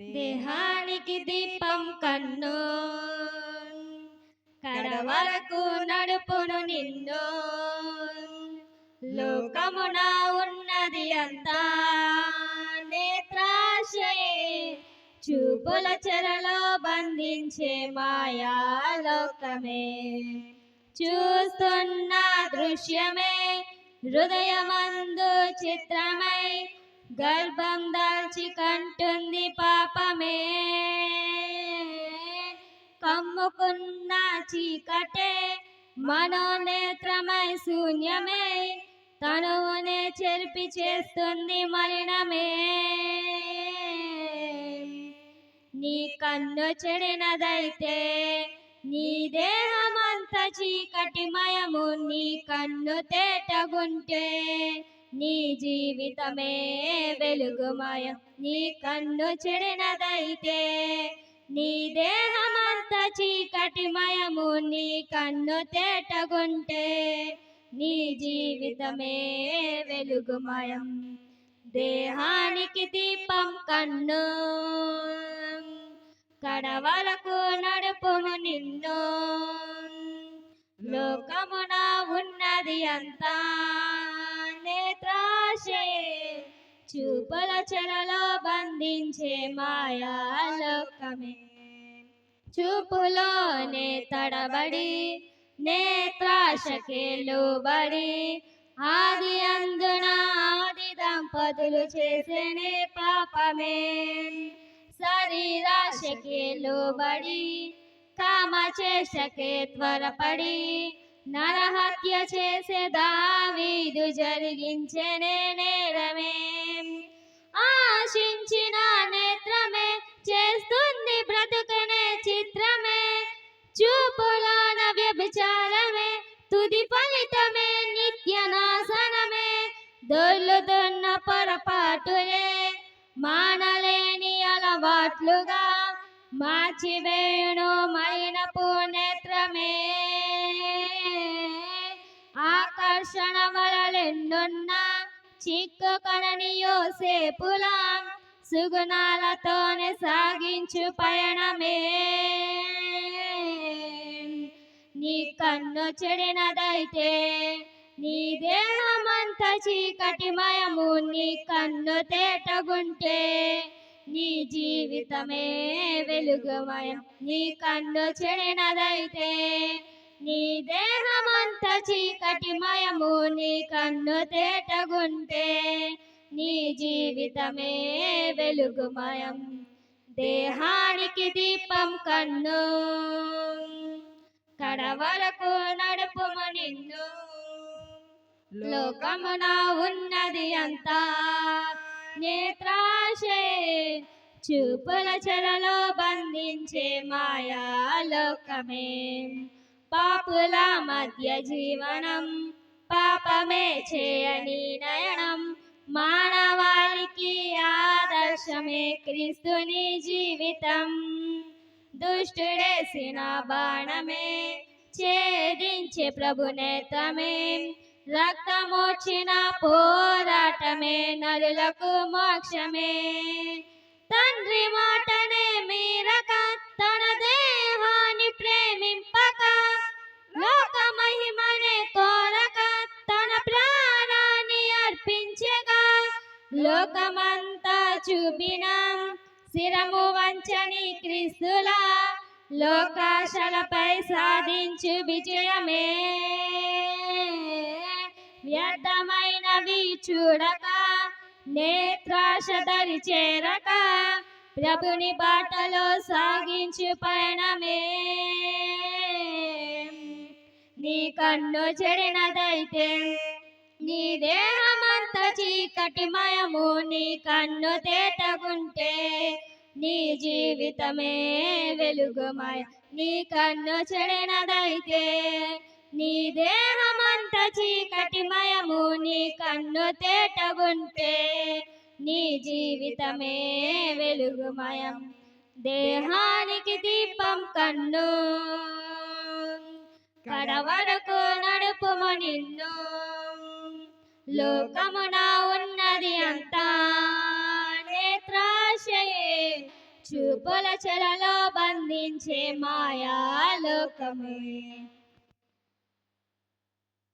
దేహానికి దీపం కన్ను. కడవరకు నడుపును నిన్ను. లోకమున ఉన్నది అంతా నేత్రాశయే. చూపుల చెరలో బంధించే మాయాలోకమే చూస్తున్న దృశ్యమే హృదయమందు చిత్రమై గర్భం దాల్చి కంటుంది పాపమే. కమ్ముకున్న చీకటే మనోనేత్రమై శూన్యమే. తనువునే చెరిపి చేస్తుంది మరణమే నీ కన్ను చెడినదైతే నీ దేహమంత చీకటిమయము. నీ కన్ను తేటగుంటే నీ జీవితమే వెలుగుమయం నీ కన్ను చెడినదైతే నీ దేహమంత చీకటిమయము నీ కన్ను తేటగుంటే నీ జీవితమే వెలుగుమయం దేహానికి దీపం కన్ను కడవలకు నడుపుము నిన్ను లోకమున ఉన్నది అంతా చూపుల చెరలో బంధించే మాయాలోకమే. చూపులోనే తడబడి నేత్రాశకే లోబడి ఆది అందున ఆది దంపతులు చేసేనే పాపమే. శరీరాశకే లోబడి కామ చేసకే త్వరపడి నరహత్య చేసే దావీదు జరిగించనే చూపులోన వ్యభిచారమే తుది ఫలితమే నిత్య నాశనమే దొర్లుతున్న పొరపాటులే మానలేని అలవాట్లుగా మార్చివేయును మైనపు నేత్రమే ఆకర్షణ వలలెన్నున్నా చిక్కు కనని యోసేపులా సుగుణాలతోనే సాగించు పయణమే కన్ను చెడినదైతే నీ దేహమంత చీకటిమయము నీ కన్ను తేటగుంటే నీ జీవితమే వెలుగుమయం. నీ కన్ను చెడినదైతే నీ దేహమంత చీకటిమయము నీ కన్ను తేటగుంటే నీ జీవితమే వెలుగుమయం. దేహానికి దీపం కన్ను. కడవరకు నడుపుము నిన్ను లోకమున ఉన్నది అంతా నేత్రాశే. చూపుల చెరలో బంధించే మాయా లోకమే. పాపుల మధ్య జీవనం పాపమే చేయని నయనం. మానవాళికి ఆదర్శమే క్రీస్తుని జీవితం. దుష్టుడేసిన బాణమే ఛేదించే ప్రభునే నేత్రమే రక్తమోచిన పోరాటమే నరులకు మోక్షమే. తండ్రి మాటనే మీరక తన దేహాన్ని ప్రేమింపక. లోక మహిమనే కోరక తన ప్రాణాన్ని అర్పించగా. లోకమంతా చూపినా శిరము వంచని క్రీస్తులా లోకాశలపై సాధించు విజయమే. వ్యర్థమైనవి చూడక నేత్రాశ దరి చేరక ప్రభుని బాటలో సాగించు పయనమే. నీ కన్ను చెడినదైతే నీ దేహమంత చీకటిమయము నీ కన్ను తేటగుంటే నీ జీవితమే వెలుగుమయ. నీ కన్ను చెడినదైతే నీ దేహమంత చీకటిమయము నీ కన్ను తేటగుంటే నీ జీవితమే వెలుగుమయం. దేహానికి దీపం కన్ను కడవరకు నడుపుము నిన్ను. లోకమున ఉన్నది అంతా చూపుల చెరలో బంధించే మాయాలోకమే.